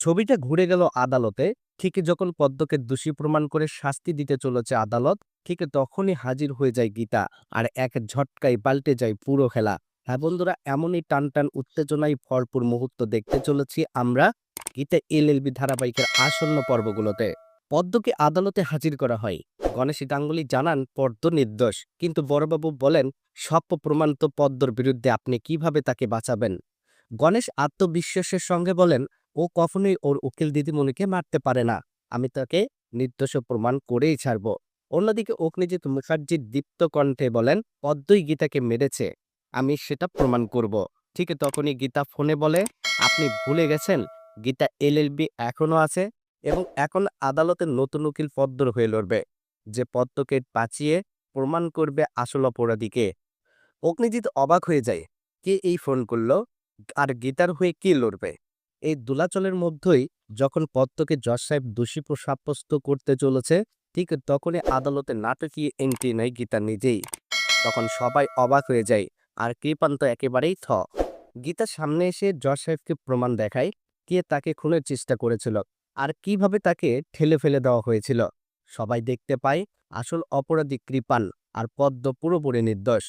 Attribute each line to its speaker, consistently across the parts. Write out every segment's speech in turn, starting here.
Speaker 1: ছবিটা ঘুরে গেল আদালতে। ঠিক যখন পদ্মকে দোষী প্রমাণ করে শাস্তি দিতে চলেছে আদালত, ঠিক তখনই হাজির হয়ে যায় গীতা আর এক ঝটকায় পাল্টে যায় পুরো খেলা। হ্যাঁ বন্ধুরা, এমনই টান টান উত্তেজনায় ভরপুর মুহূর্ত দেখতে চলেছি আমরা গীতা এলএলবি ধারাবাহিকের আসন্ন পর্বগুলোতে। পদ্মকে আদালতে হাজির করা হয়। গণেশ গাঙ্গুলি জানান, পদ্ম নির্দোষ। কিন্তু বড়বাবু বলেন সব প্রমাণ তো পদ্মর বিরুদ্ধে আপনি কীভাবে তাকে বাঁচাবেন? গণেশ আত্মবিশ্বাসের সঙ্গে বলেন ও কখনোই ওর উকিল দিদিমণিকে মারতে পারে না। আমি তাকে নির্দোষ প্রমাণ করেই ছাড়ব। অন্যদিকে অগ্নিজিৎ মুখার্জির দীপ্ত কণ্ঠে বলেন পদ্মই গীতাকে মেরেছে। আমি সেটা প্রমাণ করব। ঠিক তখনই গীতা ফোনে বলে, আপনি ভুলে গেছেন? গীতা এলএলবি এখনও আছে এবং এখন আদালতের নতুন উকিল পদ্মর হয়ে লড়বে। যে পদ্মকে বাঁচিয়ে প্রমাণ করবে আসল অপরাধীকে। অগ্নিজিৎ অবাক হয়ে যায়, কে এই ফোন করল? আর গীতার হয়ে কে লড়বে? এই দোলাচলের মধ্যেই যখন পদ্মকে জজ সাহেব দোষী সাব্যস্ত করতে চলেছে, ঠিক তখনই আদালতে নাটকীয় এন্ট্রি নেয় গীতা নিজেই। তখন সবাই অবাক হয়ে যায়, আর কৃপান্ত একেবারেই থ? গীতা সামনে এসে জজ সাহেবকে প্রমাণ দেখায়, কে তাকে খুনের চেষ্টা করেছিল আর কীভাবে তাকে ঠেলে ফেলে দেওয়া হয়েছিল। সবাই দেখতে পায়, আসল অপরাধী কৃপান আর পদ্ম পুরোপুরি নির্দোষ।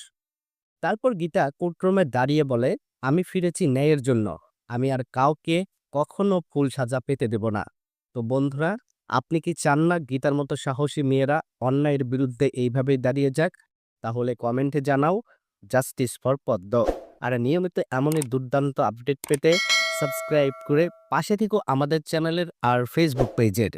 Speaker 1: তারপর গীতা কোর্টরুমে দাঁড়িয়ে বলে, আমি ফিরেছি ন্যায়ের জন্য। আমি আর কাউকে কখনো ফুল সাজা পেতে দেব না। তো বন্ধুরা, আপনি কি চান না গীতার মতো সাহসী মেয়েরা অন্যায়ের বিরুদ্ধে এইভাবেই দাঁড়িয়ে যাক? তাহলে কমেন্টে জানাও জাস্টিস ফর পদ্ম আর নিয়মিত এমনই দুর্দান্ত আপডেট পেতে সাবস্ক্রাইব করে পাশে থেকেও আমাদের চ্যানেলের আর ফেসবুক পেজের